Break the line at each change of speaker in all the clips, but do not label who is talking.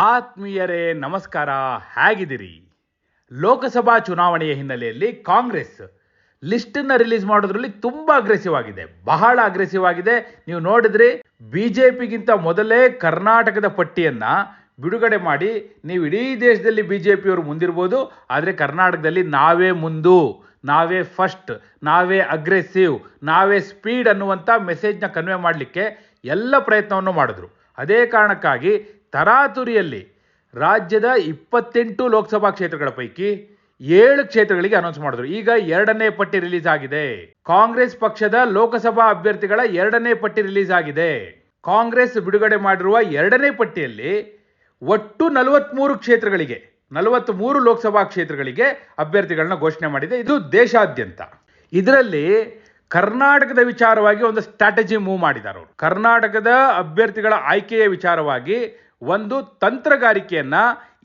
ಆತ್ಮೀಯರೇ, ನಮಸ್ಕಾರ. ಹೇಗಿದ್ದೀರಿ? ಲೋಕಸಭಾ ಚುನಾವಣೆಯ ಹಿನ್ನೆಲೆಯಲ್ಲಿ ಕಾಂಗ್ರೆಸ್ ಲಿಸ್ಟನ್ನು ರಿಲೀಸ್ ಮಾಡೋದ್ರಲ್ಲಿ ತುಂಬ ಅಗ್ರೆಸಿವ್ ಆಗಿದೆ. ಬಹಳ ಅಗ್ರೆಸಿವ್ ಆಗಿದೆ. ನೀವು ನೋಡಿದ್ರಿ ಬಿಜೆಪಿಗಿಂತ ಮೊದಲೇ ಕರ್ನಾಟಕದ ಪಟ್ಟಿಯನ್ನು ಬಿಡುಗಡೆ ಮಾಡಿ ನೀವು ಇಡೀ ದೇಶದಲ್ಲಿ ಬಿ ಜೆ ಪಿಯವರು ಮುಂದಿರ್ಬೋದು, ಆದರೆ ಕರ್ನಾಟಕದಲ್ಲಿ ನಾವೇ ಮುಂದು, ನಾವೇ ಫಸ್ಟ್ ನಾವೇ ಅಗ್ರೆಸಿವ್ ನಾವೇ ಸ್ಪೀಡ್ ಅನ್ನುವಂಥ ಮೆಸೇಜ್ನ ಕನ್ವೆ ಮಾಡಲಿಕ್ಕೆ ಎಲ್ಲ ಪ್ರಯತ್ನವನ್ನು ಮಾಡಿದ್ರು. ಅದೇ ಕಾರಣಕ್ಕಾಗಿ ತರಾತುರಿಯಲ್ಲಿ ರಾಜ್ಯದ ಇಪ್ಪತ್ತೆಂಟು ಲೋಕಸಭಾ ಕ್ಷೇತ್ರಗಳ ಪೈಕಿ ಏಳು ಕ್ಷೇತ್ರಗಳಿಗೆ ಅನೌನ್ಸ್ ಮಾಡಿದ್ರು. ಈಗ ಎರಡನೇ ಪಟ್ಟಿ ರಿಲೀಸ್ ಆಗಿದೆ. ಕಾಂಗ್ರೆಸ್ ಪಕ್ಷದ ಲೋಕಸಭಾ ಅಭ್ಯರ್ಥಿಗಳ ಎರಡನೇ ಪಟ್ಟಿ ರಿಲೀಸ್ ಆಗಿದೆ. ಕಾಂಗ್ರೆಸ್ ಬಿಡುಗಡೆ ಮಾಡಿರುವ ಎರಡನೇ ಪಟ್ಟಿಯಲ್ಲಿ ಒಟ್ಟು ನಲವತ್ಮೂರು ಕ್ಷೇತ್ರಗಳಿಗೆ, ನಲವತ್ಮೂರು ಲೋಕಸಭಾ ಕ್ಷೇತ್ರಗಳಿಗೆ ಅಭ್ಯರ್ಥಿಗಳನ್ನ ಘೋಷಣೆ ಮಾಡಿದೆ. ಇದು ದೇಶಾದ್ಯಂತ. ಇದರಲ್ಲಿ ಕರ್ನಾಟಕದ ವಿಚಾರವಾಗಿ ಒಂದು ಸ್ಟ್ರಾಟಜಿ ಮೂವ್ ಮಾಡಿದ್ದಾರೆ ಕರ್ನಾಟಕದ ಅಭ್ಯರ್ಥಿಗಳ ಆಯ್ಕೆಯ ವಿಚಾರವಾಗಿ ಒಂದು ತಂತ್ರಗಾರಿಕೆಯನ್ನು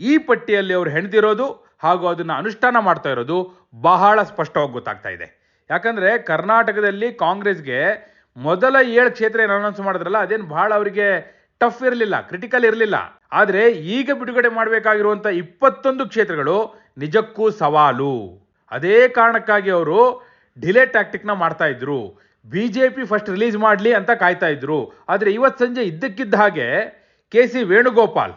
ಈ ಪಟ್ಟಿಯಲ್ಲಿ ಅವರು ಹೆಣೆದಿರೋದು ಹಾಗೂ ಅದನ್ನು ಅನುಷ್ಠಾನ ಮಾಡ್ತಾ ಇರೋದು ಬಹಳ ಸ್ಪಷ್ಟವಾಗಿ ಗೊತ್ತಾಗ್ತಾ ಇದೆ. ಯಾಕಂದರೆ ಕರ್ನಾಟಕದಲ್ಲಿ ಕಾಂಗ್ರೆಸ್ಗೆ ಮೊದಲ ಏಳು ಕ್ಷೇತ್ರ ಏನು ಅನೌನ್ಸ್ ಮಾಡಿದ್ರಲ್ಲ, ಅದೇನು ಬಹಳ ಅವರಿಗೆ ಟಫ್ ಇರಲಿಲ್ಲ ಕ್ರಿಟಿಕಲ್ ಇರಲಿಲ್ಲ. ಆದರೆ ಈಗ ಬಿಡುಗಡೆ ಮಾಡಬೇಕಾಗಿರುವಂಥ ಇಪ್ಪತ್ತೊಂದು ಕ್ಷೇತ್ರಗಳು ನಿಜಕ್ಕೂ ಸವಾಲು. ಅದೇ ಕಾರಣಕ್ಕಾಗಿ ಅವರು ಡಿಲೇ ಟ್ಯಾಕ್ಟಿಕ್ನ ಮಾಡ್ತಾ ಇದ್ರು. B J P first release ಮಾಡಲಿ ಅಂತ ಕಾಯ್ತಾ ಇದ್ರು. ಆದರೆ ಇವತ್ತು ಸಂಜೆ ಇದ್ದಕ್ಕಿದ್ದ ಹಾಗೆ ಕೆ ಸಿ ವೇಣುಗೋಪಾಲ್,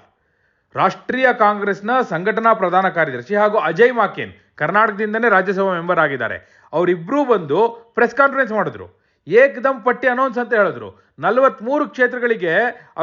ರಾಷ್ಟ್ರೀಯ ಕಾಂಗ್ರೆಸ್ನ ಸಂಘಟನಾ ಪ್ರಧಾನ ಕಾರ್ಯದರ್ಶಿ ಹಾಗೂ ಅಜಯ್ ಮಾಕೇನ್ ಕರ್ನಾಟಕದಿಂದನೇ ರಾಜ್ಯಸಭಾ ಮೆಂಬರ್ ಆಗಿದ್ದಾರೆ. ಅವರಿಬ್ಬರೂ ಬಂದು ಪ್ರೆಸ್ ಕಾನ್ಫರೆನ್ಸ್ ಮಾಡಿದ್ರು. ಏಕದಮ್ ಪಟ್ಟಿ ಅನೌನ್ಸ್ ಅಂತ ಹೇಳಿದ್ರು. ನಲವತ್ಮೂರು ಕ್ಷೇತ್ರಗಳಿಗೆ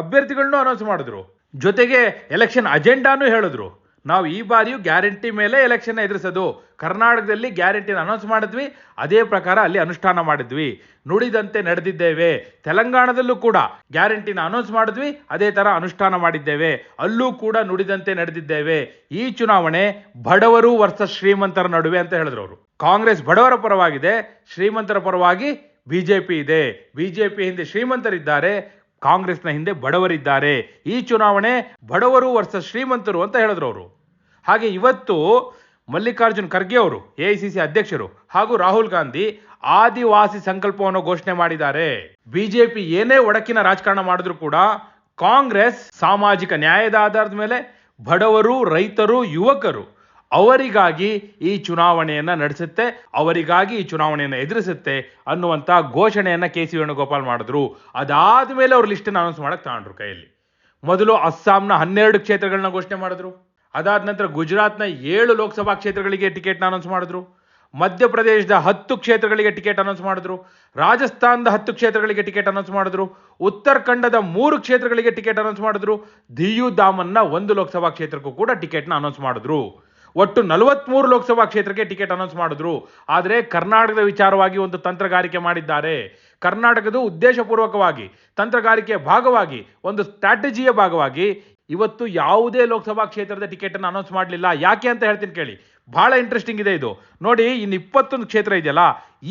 ಅಭ್ಯರ್ಥಿಗಳನ್ನೂ ಅನೌನ್ಸ್ ಮಾಡಿದ್ರು. ಜೊತೆಗೆ ಎಲೆಕ್ಷನ್ ಅಜೆಂಡಾನು ಹೇಳಿದ್ರು. ನಾವು ಈ ಬಾರಿಯೂ ಗ್ಯಾರಂಟಿ ಮೇಲೆ ಎಲೆಕ್ಷನ್ ಎದುರಿಸೋದು. ಕರ್ನಾಟಕದಲ್ಲಿ ಗ್ಯಾರಂಟಿನ ಅನೌನ್ಸ್ ಮಾಡಿದ್ವಿ, ಅದೇ ಪ್ರಕಾರ ಅಲ್ಲಿ ಅನುಷ್ಠಾನ ಮಾಡಿದ್ವಿ. ನುಡಿದಂತೆ ನಡೆದಿದ್ದೇವೆ. ತೆಲಂಗಾಣದಲ್ಲೂ ಕೂಡ ಗ್ಯಾರಂಟಿನ ಅನೌನ್ಸ್ ಮಾಡಿದ್ವಿ, ಅದೇ ತರ ಅನುಷ್ಠಾನ ಮಾಡಿದ್ದೇವೆ. ಅಲ್ಲೂ ಕೂಡ ನುಡಿದಂತೆ ನಡೆದಿದ್ದೇವೆ. ಈ ಚುನಾವಣೆ ಬಡವರು ವರ್ಷ ಶ್ರೀಮಂತರ ನಡುವೆ ಅಂತ ಹೇಳಿದ್ರು ಅವರು. ಕಾಂಗ್ರೆಸ್ ಬಡವರ ಪರವಾಗಿದೆ, ಶ್ರೀಮಂತರ ಪರವಾಗಿ ಬಿಜೆಪಿ ಇದೆ. ಬಿಜೆಪಿ ಹಿಂದೆ ಶ್ರೀಮಂತರಿದ್ದಾರೆ, ಕಾಂಗ್ರೆಸ್ನ ಹಿಂದೆ ಬಡವರಿದ್ದಾರೆ. ಈ ಚುನಾವಣೆ ಬಡವರು ವರ್ಷ ಶ್ರೀಮಂತರು ಅಂತ ಹೇಳಿದ್ರು ಅವರು. ಹಾಗೆ ಇವತ್ತು ಮಲ್ಲಿಕಾರ್ಜುನ್ ಖರ್ಗೆ ಅವರು, ಎಐಸಿಸಿ ಅಧ್ಯಕ್ಷರು ಹಾಗೂ ರಾಹುಲ್ ಗಾಂಧಿ ಆದಿವಾಸಿ ಸಂಕಲ್ಪವನ್ನು ಘೋಷಣೆ ಮಾಡಿದ್ದಾರೆ. ಬಿಜೆಪಿ ಏನೇ ಒಡಕಿನ ರಾಜಕಾರಣ ಮಾಡಿದ್ರು ಕೂಡ ಕಾಂಗ್ರೆಸ್ ಸಾಮಾಜಿಕ ನ್ಯಾಯದ ಆಧಾರದ ಮೇಲೆ ಬಡವರು, ರೈತರು, ಯುವಕರು ಅವರಿಗಾಗಿ ಈ ಚುನಾವಣೆಯನ್ನ ನಡೆಸುತ್ತೆ, ಅವರಿಗಾಗಿ ಈ ಚುನಾವಣೆಯನ್ನು ಎದುರಿಸುತ್ತೆ ಅನ್ನುವಂತ ಘೋಷಣೆಯನ್ನ ಕೆ ಸಿ ವೇಣುಗೋಪಾಲ್ ಮಾಡಿದ್ರು. ಅದಾದ ಮೇಲೆ ಅವ್ರ ಲಿಸ್ಟನ್ನು ಅನೌನ್ಸ್ ಮಾಡಕ್ ತಗೊಂಡ್ರು ಕೈಯಲ್ಲಿ. ಮೊದಲು ಅಸ್ಸಾಂನ ಹನ್ನೆರಡು ಕ್ಷೇತ್ರಗಳನ್ನ ಘೋಷಣೆ ಮಾಡಿದ್ರು. ಅದಾದ ನಂತರ ಗುಜರಾತ್ನ ಏಳು ಲೋಕಸಭಾ ಕ್ಷೇತ್ರಗಳಿಗೆ ಟಿಕೆಟ್ ಅನೌನ್ಸ್ ಮಾಡಿದ್ರು. ಮಧ್ಯಪ್ರದೇಶದ ಹತ್ತು ಕ್ಷೇತ್ರಗಳಿಗೆ ಟಿಕೆಟ್ ಅನೌನ್ಸ್ ಮಾಡಿದ್ರು. ರಾಜಸ್ಥಾನದ ಹತ್ತು ಕ್ಷೇತ್ರಗಳಿಗೆ ಟಿಕೆಟ್ ಅನೌನ್ಸ್ ಮಾಡಿದ್ರು. ಉತ್ತರಾಖಂಡದ ಮೂರು ಕ್ಷೇತ್ರಗಳಿಗೆ ಟಿಕೆಟ್ ಅನೌನ್ಸ್ ಮಾಡಿದ್ರು. ದಿಯು ದಾಮನ್ನ ಒಂದು ಲೋಕಸಭಾ ಕ್ಷೇತ್ರಕ್ಕೂ ಕೂಡ ಟಿಕೆಟ್ನ ಅನೌನ್ಸ್ ಮಾಡಿದ್ರು. ಒಟ್ಟು ನಲವತ್ಮೂರು ಲೋಕಸಭಾ ಕ್ಷೇತ್ರಕ್ಕೆ ಟಿಕೆಟ್ ಅನೌನ್ಸ್ ಮಾಡಿದ್ರು. ಆದರೆ ಕರ್ನಾಟಕದ ವಿಚಾರವಾಗಿ ಒಂದು ತಂತ್ರಗಾರಿಕೆ ಮಾಡಿದ್ದಾರೆ. ಕರ್ನಾಟಕದ ಉದ್ದೇಶಪೂರ್ವಕವಾಗಿ, ತಂತ್ರಗಾರಿಕೆಯ ಭಾಗವಾಗಿ, ಒಂದು ಸ್ಟ್ರಾಟಜಿಯ ಭಾಗವಾಗಿ ಇವತ್ತು ಯಾವುದೇ ಲೋಕಸಭಾ ಕ್ಷೇತ್ರದ ಟಿಕೆಟ್ ಅನ್ನು ಅನೌನ್ಸ್ ಮಾಡಲಿಲ್ಲ. ಯಾಕೆ ಅಂತ ಹೇಳ್ತೀನಿ ಕೇಳಿ. ಬಹಳ ಇಂಟ್ರೆಸ್ಟಿಂಗ್ ಇದೆ ಇದು. ನೋಡಿ ಇನ್ನು ಇಪ್ಪತ್ತೊಂದು ಕ್ಷೇತ್ರ ಇದೆಯಲ್ಲ,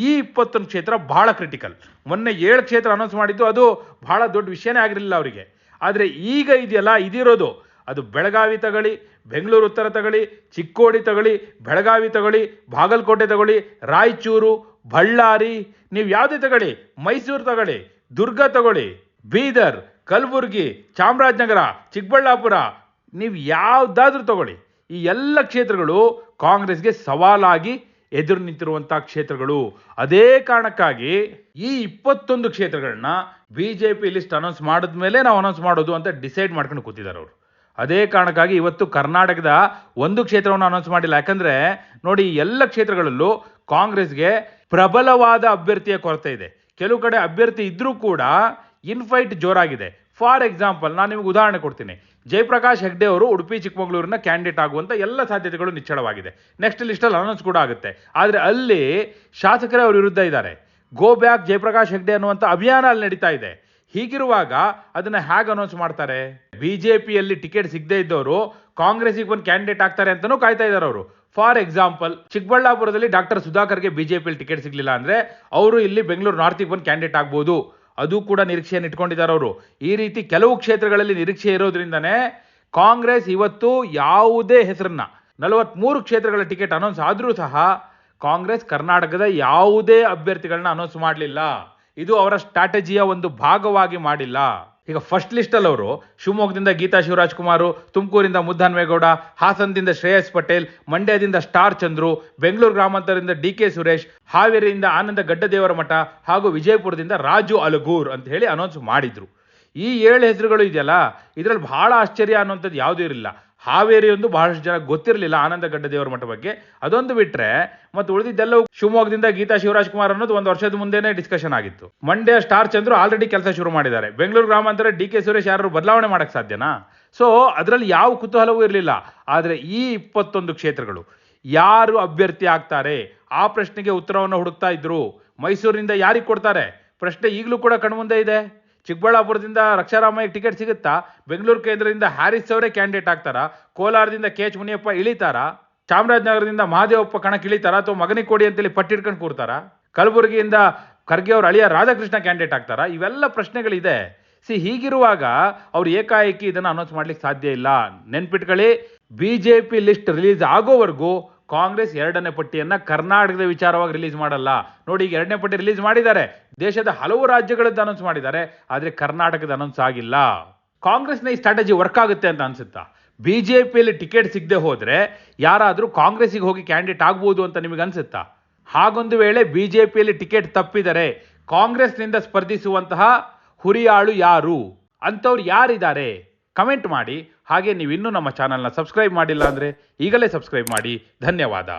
ಈ ಇಪ್ಪತ್ತೊಂದು ಕ್ಷೇತ್ರ ಬಹಳ ಕ್ರಿಟಿಕಲ್ ಮೊನ್ನೆ ಏಳು ಕ್ಷೇತ್ರ ಅನೌನ್ಸ್ ಮಾಡಿದ್ದು, ಅದು ಬಹಳ ದೊಡ್ಡ ವಿಷಯನೇ ಆಗಿರಲಿಲ್ಲ ಅವರಿಗೆ. ಆದರೆ ಈಗ ಇದೆಯಲ್ಲ, ಇದಿರೋದು. ಅದು ಬೆಳಗಾವಿ ತಗೊಳ್ಳಿ, ಬೆಂಗಳೂರು ಉತ್ತರ ತಗೊಳ್ಳಿ, ಚಿಕ್ಕೋಡಿ ತಗೊಳ್ಳಿ, ಬೆಳಗಾವಿ ತಗೊಳ್ಳಿ, ಬಾಗಲಕೋಟೆ ತಗೊಳ್ಳಿ, ರಾಯಚೂರು, ಬಳ್ಳಾರಿ, ನೀವು ಯಾವುದೇ ತಗೊಳ್ಳಿ, ಮೈಸೂರು ತಗೊಳ್ಳಿ, ದುರ್ಗ ತಗೊಳ್ಳಿ, ಬೀದರ್ ಕಲಬುರ್ಗಿ, ಚಾಮರಾಜನಗರ, ಚಿಕ್ಕಬಳ್ಳಾಪುರ, ನೀವು ಯಾವುದಾದ್ರೂ ತಗೊಳ್ಳಿ. ಈ ಎಲ್ಲ ಕ್ಷೇತ್ರಗಳು ಕಾಂಗ್ರೆಸ್ಗೆ ಸವಾಲಾಗಿ ಎದುರು ನಿಂತಿರುವಂಥ ಕ್ಷೇತ್ರಗಳು. ಅದೇ ಕಾರಣಕ್ಕಾಗಿ ಈ ಇಪ್ಪತ್ತೊಂದು ಕ್ಷೇತ್ರಗಳನ್ನ B J P list announce ಮಾಡಿದ ಮೇಲೆ ನಾವು ಅನೌನ್ಸ್ ಮಾಡೋದು ಅಂತ ಡಿಸೈಡ್ ಮಾಡ್ಕೊಂಡು ಕೂತಿದ್ದಾರೆ ಅವರು. ಅದೇ ಕಾರಣಕ್ಕಾಗಿ ಇವತ್ತು ಕರ್ನಾಟಕದ ಒಂದು ಕ್ಷೇತ್ರವನ್ನು ಅನೌನ್ಸ್ ಮಾಡಿಲ್ಲ. ಯಾಕಂದ್ರೆ ನೋಡಿ ಎಲ್ಲ ಕ್ಷೇತ್ರಗಳಲ್ಲೂ ಕಾಂಗ್ರೆಸ್ಗೆ ಪ್ರಬಲವಾದ ಅಭ್ಯರ್ಥಿಯ ಕೊರತೆ ಇದೆ. ಕೆಲವು ಕಡೆ ಅಭ್ಯರ್ಥಿ ಇದ್ದರೂ ಕೂಡ ಇನ್ಫೈಟ್ ಜೋರಾಗಿದೆ. ಫಾರ್ ಎಕ್ಸಾಂಪಲ್ ನಾನು ನಿಮಗೆ ಉದಾಹರಣೆ ಕೊಡ್ತೀನಿ. ಜಯಪ್ರಕಾಶ್ ಹೆಗ್ಡೆ ಅವರು ಉಡುಪಿ, ಚಿಕ್ಕಮಗಳೂರಿನ ಕ್ಯಾಂಡಿಡೇಟ್ ಆಗುವಂಥ ಎಲ್ಲ ಸಾಧ್ಯತೆಗಳು ನಿಚ್ಚಳವಾಗಿದೆ. ನೆಕ್ಸ್ಟ್ ಲಿಸ್ಟಲ್ಲಿ ಅನೌನ್ಸ್ ಕೂಡ ಆಗುತ್ತೆ. ಆದರೆ ಅಲ್ಲಿ ಶಾಸಕರೇ ಅವ್ರ ವಿರುದ್ಧ ಇದ್ದಾರೆ. ಗೋ ಬ್ಯಾಕ್ ಜಯಪ್ರಕಾಶ್ ಹೆಗ್ಡೆ ಅನ್ನುವಂಥ ಅಭಿಯಾನ ಅಲ್ಲಿ ನಡೀತಾ ಇದೆ. ಹೀಗಿರುವಾಗ ಅದನ್ನು ಹೇಗೆ ಅನೌನ್ಸ್ ಮಾಡ್ತಾರೆ? ಬಿ ಜೆ ಪಿಯಲ್ಲಿ ಟಿಕೆಟ್ ಸಿಗದೇ ಇದ್ದವರು ಕಾಂಗ್ರೆಸ್ಗೆ ಬಂದು ಕ್ಯಾಂಡಿಡೇಟ್ ಆಗ್ತಾರೆ ಅಂತಲೂ ಕಾಯ್ತಾ ಇದ್ದಾರೆ ಅವರು. ಫಾರ್ ಎಕ್ಸಾಂಪಲ್ ಚಿಕ್ಕಬಳ್ಳಾಪುರದಲ್ಲಿ ಡಾಕ್ಟರ್ ಸುಧಾಕರ್ಗೆ ಬಿ ಜೆ ಪಿಯಲ್ಲಿ ಟಿಕೆಟ್ ಸಿಗಲಿಲ್ಲ ಅಂದರೆ ಅವರು ಇಲ್ಲಿ ಬೆಂಗಳೂರು ನಾರ್ತಿಗೆ ಬಂದು ಕ್ಯಾಂಡಿಡೇಟ್ ಆಗ್ಬೋದು. ಅದು ಕೂಡ ನಿರೀಕ್ಷೆಯನ್ನು ಇಟ್ಕೊಂಡಿದ್ದಾರೆ ಅವರು. ಈ ರೀತಿ ಕೆಲವು ಕ್ಷೇತ್ರಗಳಲ್ಲಿ ನಿರೀಕ್ಷೆ ಇರೋದ್ರಿಂದನೇ ಕಾಂಗ್ರೆಸ್ ಇವತ್ತು ಯಾವುದೇ ಹೆಸರನ್ನ, ನಲವತ್ಮೂರು ಕ್ಷೇತ್ರಗಳ ಟಿಕೆಟ್ ಅನೌನ್ಸ್ ಆದರೂ ಸಹ ಕಾಂಗ್ರೆಸ್ ಕರ್ನಾಟಕದ ಯಾವುದೇ ಅಭ್ಯರ್ಥಿಗಳನ್ನ ಅನೌನ್ಸ್ ಮಾಡಲಿಲ್ಲ. ಇದು ಅವರ ಸ್ಟ್ರಾಟಜಿಯ ಒಂದು ಭಾಗವಾಗಿ ಮಾಡಿಲ್ಲ. ಈಗ ಫಸ್ಟ್ ಲಿಸ್ಟಲ್ಲಿ ಅವರು ಶಿವಮೊಗ್ಗದಿಂದ ಗೀತಾ ಶಿವರಾಜ್ ಕುಮಾರ್, ತುಮಕೂರಿಂದ ಮುದ್ದನ್ವೇಗೌಡ, ಹಾಸನದಿಂದ ಶ್ರೇಯಸ್ ಪಟೇಲ್, ಮಂಡ್ಯದಿಂದ ಸ್ಟಾರ್ ಚಂದ್ರು, ಬೆಂಗಳೂರು ಗ್ರಾಮಾಂತರದಿಂದ ಡಿ ಕೆ ಸುರೇಶ್, ಹಾವೇರಿಯಿಂದ ಆನಂದ ಗಡ್ಡದೇವರ ಮಠ ಹಾಗೂ ವಿಜಯಪುರದಿಂದ ರಾಜು ಅಲಗೂರ್ ಅಂತ ಹೇಳಿ ಅನೌನ್ಸ್ ಮಾಡಿದ್ರು. ಈ ಏಳು ಹೆಸರುಗಳು ಇದೆಯಲ್ಲ, ಇದರಲ್ಲಿ ಬಹಳ ಆಶ್ಚರ್ಯ ಅನ್ನುವಂಥದ್ದು ಯಾವುದೂ ಇರಲಿಲ್ಲ. ಹಾವೇರಿ ಒಂದು ಬಹಳಷ್ಟು ಜನ ಗೊತ್ತಿರಲಿಲ್ಲ ಆನಂದ ದೇವರ ಮಠ ಬಗ್ಗೆ. ಅದೊಂದು ಬಿಟ್ರೆ, ಮತ್ತು ಉಳಿದಿದ್ದೆಲ್ಲವೂ ಶಿವಮೊಗ್ಗದಿಂದ ಗೀತಾ ಶಿವರಾಜ್ ಕುಮಾರ್ ಅನ್ನೋದು ಒಂದು ವರ್ಷದ ಮುಂದೆನೇ ಡಿಸ್ಕಷನ್ ಆಗಿತ್ತು. ಮಂಡ್ಯ ಸ್ಟಾರ್ ಚಂದ್ರು ಆಲ್ರೆಡಿ ಕೆಲಸ ಶುರು ಮಾಡಿದ್ದಾರೆ. ಬೆಂಗಳೂರು ಗ್ರಾಮಾಂತರ ಡಿ ಕೆ ಸುರೇಶ್ ಯಾರು ಬದಲಾವಣೆ ಮಾಡಕ್ಕೆ ಸಾಧ್ಯನಾ? ಸೊ ಅದರಲ್ಲಿ ಯಾವ ಕುತೂಹಲವೂ ಇರಲಿಲ್ಲ. ಆದರೆ ಈ ಇಪ್ಪತ್ತೊಂದು ಕ್ಷೇತ್ರಗಳು, ಯಾರು ಅಭ್ಯರ್ಥಿ ಆಗ್ತಾರೆ? ಆ ಪ್ರಶ್ನೆಗೆ ಉತ್ತರವನ್ನು ಹುಡುಕ್ತಾ ಇದ್ರು. ಮೈಸೂರಿನಿಂದ ಯಾರಿಗೆ ಕೊಡ್ತಾರೆ? ಪ್ರಶ್ನೆ ಈಗಲೂ ಕೂಡ ಕಣ್ಮುಂದೆ ಇದೆ. ಚಿಕ್ಕಬಳ್ಳಾಪುರದಿಂದ ರಕ್ಷಾರಾಮಯ್ಯ ಟಿಕೆಟ್ ಸಿಗುತ್ತಾ? ಬೆಂಗಳೂರು ಕೇಂದ್ರದಿಂದ ಹ್ಯಾರಿಸ್ ಅವರೇ ಕ್ಯಾಂಡಿಡೇಟ್ ಆಗ್ತಾರಾ? ಕೋಲಾರದಿಂದ ಕೆ ಎಚ್ ಮುನಿಯಪ್ಪ ಇಳಿತಾರಾ? ಚಾಮರಾಜನಗರದಿಂದ ಮಹಾದೇವಪ್ಪ ಕಣಕ್ಕೆ ಇಳಿತಾರ ಅಥವಾ ಮಗನಿಗೆ ಕೊಡಿ ಅಂತೇಳಿ ಪಟ್ಟಿಡ್ಕೊಂಡು ಕೂರ್ತಾರಾ? ಕಲಬುರಗಿಯಿಂದ ಖರ್ಗೆ ಅವ್ರ ಅಳಿಯ ರಾಧಾಕೃಷ್ಣ ಕ್ಯಾಂಡಿಡೇಟ್ ಆಗ್ತಾರಾ? ಇವೆಲ್ಲ ಪ್ರಶ್ನೆಗಳಿದೆ. ಸಿ, ಹೀಗಿರುವಾಗ ಅವ್ರು ಏಕಾಏಕಿ ಇದನ್ನು ಅನೌನ್ಸ್ ಮಾಡ್ಲಿಕ್ಕೆ ಸಾಧ್ಯ ಇಲ್ಲ. ನೆನ್ಪಿಟ್ಕೊಳ್ಳಿ B J P list release ಆಗೋವರೆಗೂ ಕಾಂಗ್ರೆಸ್ ಎರಡನೇ ಪಟ್ಟಿಯನ್ನ ಕರ್ನಾಟಕದ ವಿಚಾರವಾಗಿ ರಿಲೀಸ್ ಮಾಡಲ್ಲ. ನೋಡಿ, ಈಗ ಎರಡನೇ ಪಟ್ಟಿ ರಿಲೀಸ್ ಮಾಡಿದ್ದಾರೆ. ದೇಶದ ಹಲವು ರಾಜ್ಯಗಳದ್ದು ಅನೌನ್ಸ್ ಮಾಡಿದ್ದಾರೆ. ಆದರೆ ಕರ್ನಾಟಕದ ಅನೌನ್ಸ್ ಆಗಿಲ್ಲ. ಕಾಂಗ್ರೆಸ್ನ ಈ ಸ್ಟ್ರಾಟಜಿ ವರ್ಕ್ ಆಗುತ್ತೆ ಅಂತ ಅನ್ಸುತ್ತಾ? ಬಿ ಜೆ ಪಿಯಲ್ಲಿ ಟಿಕೆಟ್ ಸಿಗದೆ ಹೋದರೆ ಯಾರಾದರೂ ಕಾಂಗ್ರೆಸ್ಸಿಗೆ ಹೋಗಿ ಕ್ಯಾಂಡಿಡೇಟ್ ಆಗ್ಬೋದು ಅಂತ ನಿಮಗೆ ಅನ್ಸುತ್ತಾ? ಹಾಗೊಂದು ವೇಳೆ ಬಿ ಜೆ ಪಿಯಲ್ಲಿ ಟಿಕೆಟ್ ತಪ್ಪಿದರೆ ಕಾಂಗ್ರೆಸ್ನಿಂದ ಸ್ಪರ್ಧಿಸುವಂತಹ ಹುರಿಯಾಳು ಯಾರು? ಅಂಥವ್ರು ಯಾರಿದ್ದಾರೆ? ಕಮೆಂಟ್ ಮಾಡಿ. ಹಾಗೆ ನೀವು ಇನ್ನೂ ನಮ್ಮ ಚಾನಲ್ನ ಸಬ್ಸ್ಕ್ರೈಬ್ ಮಾಡಿಲ್ಲ ಅಂದರೆ ಈಗಲೇ ಸಬ್ಸ್ಕ್ರೈಬ್ ಮಾಡಿ. ಧನ್ಯವಾದ.